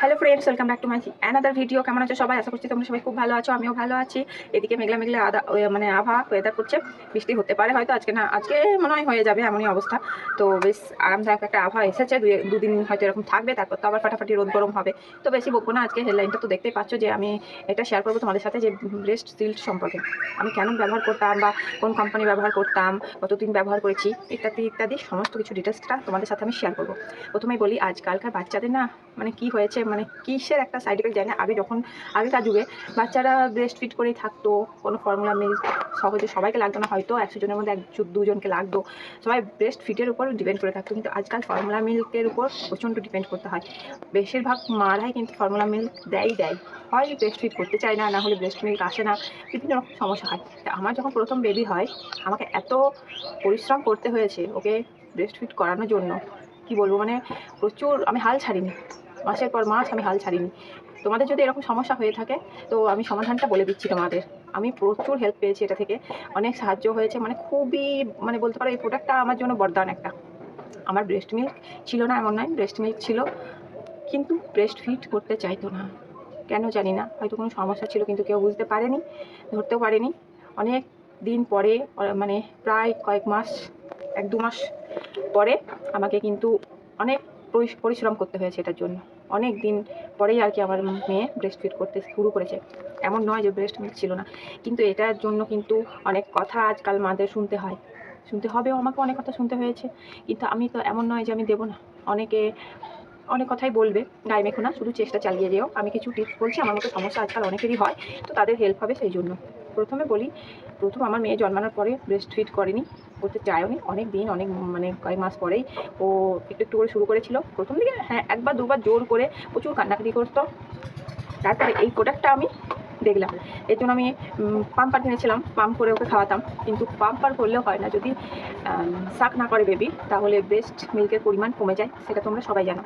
Hello friends welcome back to my another video কেমন আছো সবাই? আশা করছি তোমরা সবাই খুব ভালো আছো, আমিও ভালো আছি। এদিকে মেঘলা মেঘলা আদা মানে আভা ওয়েদার করছে। বৃষ্টি হতে পারে হয়তো, আজকে না আজকে মনে হয় হয়ে যাবে এমনই অবস্থা। তো বেশ আরামদায়ক একটা আভা এসেছে। দুদিন হয়তো এরকম থাকবে, তারপর তো আবার ফাটাফাটি রোদ গরম হবে। তো বেশি বকবো না, আজকে হেডলাইনটা তো দেখতেই পাচ্ছ যে আমি এটা শেয়ার করব তোমাদের সাথে যে ব্রেস্ট সিল্ড সম্পর্কে। আমি কেন ব্যবহার করতাম বা কোন কোম্পানি ব্যবহার করতাম, কতদিন ব্যবহার করেছি, ইত্যাদি ইত্যাদি সমস্ত কিছু ডিটেলসটা তোমাদের সাথে আমি শেয়ার করব। প্রথমেই বলি, আজকালকার বাচ্চাদের না মানে কি হয়েছে মানে কিসের একটা সাইড এফেক্ট যায় না। আগে যখন আগেকার যুগে বাচ্চারা ব্রেস্ট ফিট করেই থাকতো, কোনো ফর্মুলা মিল্ক সহজে সবাইকে লাগতো না, হয়তো একশো জনের মধ্যে এক দুজনকে লাগতো। সবাই ব্রেস্ট ফিটের উপর ডিপেন্ড করে থাকতো, কিন্তু আজকাল ফর্মুলা মিল্কের উপর প্রচণ্ড ডিপেন্ড করতে হয়। বেশিরভাগ মারাই কিন্তু ফর্মুলা মিল্ক দেয় দেয়। হয় ব্রেস্ট ফিট করতে চায় না না হলে ব্রেস্ট মিল্ক আসে না, বিভিন্ন রকম সমস্যা হয়। আমার যখন প্রথম বেবি হয়, আমাকে এত পরিশ্রম করতে হয়েছে ওকে ব্রেস্ট ফিট করানোর জন্য। কি বলব মানে প্রচুর, আমি হাল ছাড়িনি। মাসের পর মাস আমি হাল ছাড়িনি। তোমাদের যদি এরকম সমস্যা হয়ে থাকে, তো আমি সমাধানটা বলে দিচ্ছি তোমাদের। আমি প্রচুর হেল্প পেয়েছি এটা থেকে। অনেক সাহায্য হয়েছে। মানে খুবই মানে বলতে পারো এই প্রোডাক্টটা আমার জন্য বরদান একটা। আমার ব্রেস্ট মিল্ক ছিল না এমন নয় ব্রেস্ট মিল্ক ছিল। কিন্তু ব্রেস্ট ফিট করতে চাইতো না। কেন জানি না। হয়তো কোনো সমস্যা ছিল, কিন্তু কেউ বুঝতে পারেনি, ধরতেও পারেনি। অনেক দিন পরে মানে প্রায় কয়েক মাস, এক দু মাস পরে আমাকে কিন্তু অনেক পরিশ্রম করতে হয়েছে এটার জন্য। অনেক দিন পরেই আর কি আমার মেয়ে ব্রেস্ট ফিট করতে শুরু করেছে। এমন নয় যে ব্রেস্ট মিল্ক ছিল না। কিন্তু এটার জন্য কিন্তু অনেক কথা আজকাল মাদের শুনতে হয়। শুনতে হবেও আমাকে অনেক কথা শুনতে হয়েছে। কিন্তু আমি তো এমন নয় যে আমি দেবো না। অনেকে, অনেক কথাই বলবে। গায়ে মেখো না, শুধু চেষ্টা চালিয়ে যেও। আমি কিছু টিপস বলছি, আমার মতো সমস্যা আজকাল অনেকেরই হয়, তো তাদের হেল্প হবে সেই জন্য। প্রথমে বলি, প্রথম আমার মেয়ে জন্মানোর পরে ব্রেস্ট ফিট করেনি। করতে চায়নি অনেক দিন, অনেক মানে কয়েক মাস পরেই। ও একটু একটু করে শুরু করেছিল। প্রথম দিকে হ্যাঁ একবার দুবার জোর করে প্রচুর কান্নাকাটি করতো। তারপরে এই প্রোডাক্টটা আমি দেখলাম। এর জন্য আমি পাম্পার কিনেছিলাম। পাম্প করে ওকে খাওয়াতাম। কিন্তু পাম্পার করলেও হয় না। যদি সাক না করে বেবি তাহলে বেস্ট মিল্কের পরিমাণ কমে যায়। সেটা তোমরা সবাই জানো।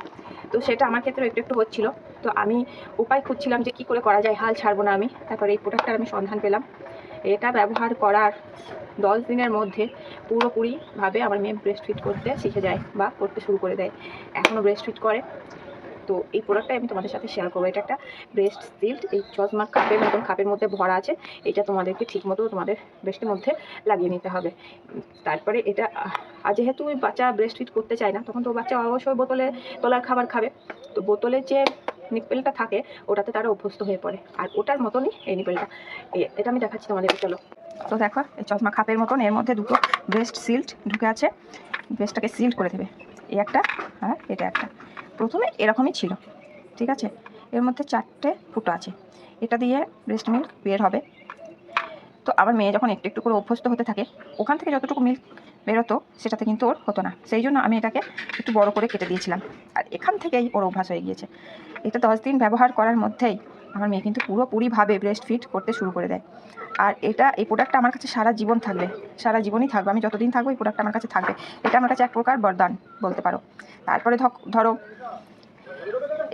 তো সেটা আমার ক্ষেত্রে একটু একটু হচ্ছিল। তো আমি উপায় খুঁজছিলাম যে কী করে করা যায়। হাল ছাড়বো না আমি। তারপরে এই প্রোডাক্টটার আমি সন্ধান পেলাম। এটা ব্যবহার করার দশ দিনের মধ্যে পুরোপুরিভাবে আমার মেয়ে ব্রেস্ট ফিট করতে শিখে যায় বা করতে শুরু করে দেয়। এখনও ব্রেস্ট ফিট করে। তো এই প্রোডাক্টটাই আমি তোমাদের সাথে শেয়ার করব। এটা একটা ব্রেস্ট সিল্ড এই চশমার কাপের মতন কাপের মধ্যে ভরা আছে। এটা তোমাদেরকে ঠিক মতো তোমাদের ব্রেস্টের মধ্যে লাগিয়ে নিতে হবে। তারপরে এটা আর যেহেতু বাচ্চা ব্রেস্ট ফিট করতে চায় না, তখন তো বাচ্চা অবশ্যই বোতলে, তোলার খাবার খাবে। তো বোতলে যে নিপেলটা থাকে, ওটাতে তারা অভ্যস্ত হয়ে পড়ে। আর ওটার মতনই এই নিপেলটা এটা আমি দেখাচ্ছি তোমাদের চলো। তো দেখো, এই চশমা খাপের মতন, এর মধ্যে দুটো ব্রেস্ট সিল্ড ঢুকে আছে। ব্রেস্টটাকে সিল্ড করে দেবে। এই একটা আর এটা একটা। প্রথমে এরকমই ছিল, ঠিক আছে? এর মধ্যে চারটে ফুটো আছে। এটা দিয়ে ব্রেস্ট মিল্ক বের হবে। তো আমার মেয়ে যখন একটু একটু করে অভ্যস্ত হতে থাকে, ওখান থেকে যতটুকু মিল্ক বেরোতো, সেটাতে কিন্তু ওর হতো না। সেই জন্য আমি এটাকে একটু বড় করে কেটে দিয়েছিলাম। আর এখান থেকেই ওর অভ্যাস হয়ে গিয়েছে। এটা দশ দিন ব্যবহার করার মধ্যেই আমার মেয়ে কিন্তু পুরোপুরিভাবে ব্রেস্ট ফিট করতে শুরু করে দেয়। আর এটা, এই প্রোডাক্টটা আমার কাছে সারা জীবন থাকবে। সারা জীবনই থাকবে। আমি যতদিন থাকব এই প্রোডাক্টটা আমার কাছে থাকবে। এটা আমার কাছে এক প্রকার বরদান বলতে পারো। তারপরে ধরো,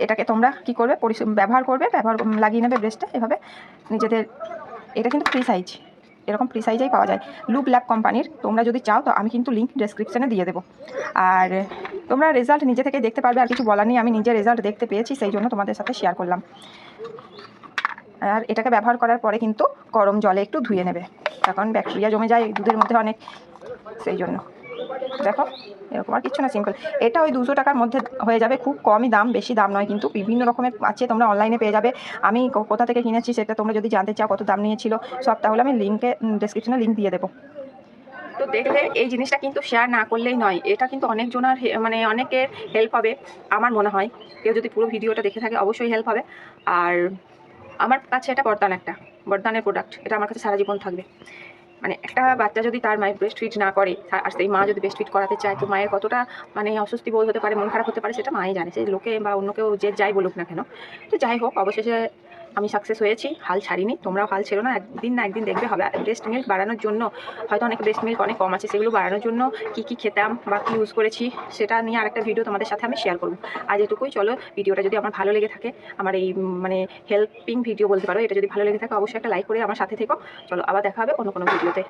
এটাকে তোমরা কি করবে ব্যবহার করবে, ব্যবহার লাগিয়ে নেবে ব্রেস্টটা এভাবে। নিজেদের, এটা কিন্তু ফ্রি সাইজ এরকম ফ্রি সাইজেই পাওয়া যায়। লুপ ল্যাব কোম্পানির তোমরা যদি চাও, তো আমি কিন্তু লিঙ্ক ডেসক্রিপশনে দিয়ে দেবো। আর তোমরা রেজাল্ট নিজে থেকে দেখতে পারবে, আর কিছু বলার নেই, আমি নিজে রেজাল্ট দেখতে পেয়েছি, সেই জন্য তোমাদের সাথে শেয়ার করলাম। আর এটাকে ব্যবহার করার পরে কিন্তু গরম জলে একটু ধুয়ে নেবে। কারণ ব্যাকটেরিয়া জমে যায় দুধের মধ্যে অনেক, সেই জন্য। দেখো, এরকম আর কিছু না সিম্পল এটা ওই দুশো টাকার মধ্যে হয়ে যাবে, খুব কমই দাম, বেশি দাম নয়, কিন্তু বিভিন্ন রকমের আছে, তোমরা অনলাইনে পেয়ে যাবে। আমি কোথা থেকে কিনেছি সেটা তোমরা যদি জানতে চাও, কত দাম নিয়েছিল সব, তাহলে আমি লিঙ্কে ডেসক্রিপশনে লিঙ্ক দিয়ে দেবো। তো দেখলে, এই জিনিসটা কিন্তু শেয়ার না করলেই নয়, এটা কিন্তু অনেকজনের মানে অনেকের হেল্প হবে, আমার মনে হয়। কেউ যদি পুরো ভিডিওটা দেখে থাকে, অবশ্যই হেল্প হবে। আর আমার কাছে এটা বরদান একটা, বরদানের প্রোডাক্ট এটা আমার কাছে সারা জীবন থাকবে। মানে একটা বাচ্চা যদি তার মায়ের ব্রেস্ট ফিট না করে আর সেই মা যদি ব্রেস্ট ফিট করাতে চায়, তো মায়ের কতটা মানে অস্বস্তি বোধ হতে পারে, মন খারাপ হতে পারে, সেটা মাই জানে। সেই লোকে বা অন্য কেউ যে যাই বলুক না কেন। তো যাই হোক, অবশেষে আমি সাকসেস হয়েছি, হাল ছাড়িনি। তোমরাও হাল ছেড়ো না, একদিন না একদিন দেখবে হবে। ব্রেস্ট মিল্ক বাড়ানোর জন্য, হয়তো অনেক ব্রেস্ট মিল্ক অনেক কম আছে, সেগুলো বাড়ানোর জন্য কি কি খেতাম বা কী ইউজ করেছি, সেটা নিয়ে আরেকটা ভিডিও তোমাদের সাথে আমি শেয়ার করব। আজ এটুকুই, চলো ভিডিওটা যদি আমার ভালো লেগে থাকে, আমার এই মানে হেল্পিং ভিডিও বলতে পারো, এটা যদি ভালো লেগে থাকে, অবশ্যই একটা লাইক করে আমার সাথে থেকো। চলো, আবার দেখা হবে অন্য কোনো ভিডিওতে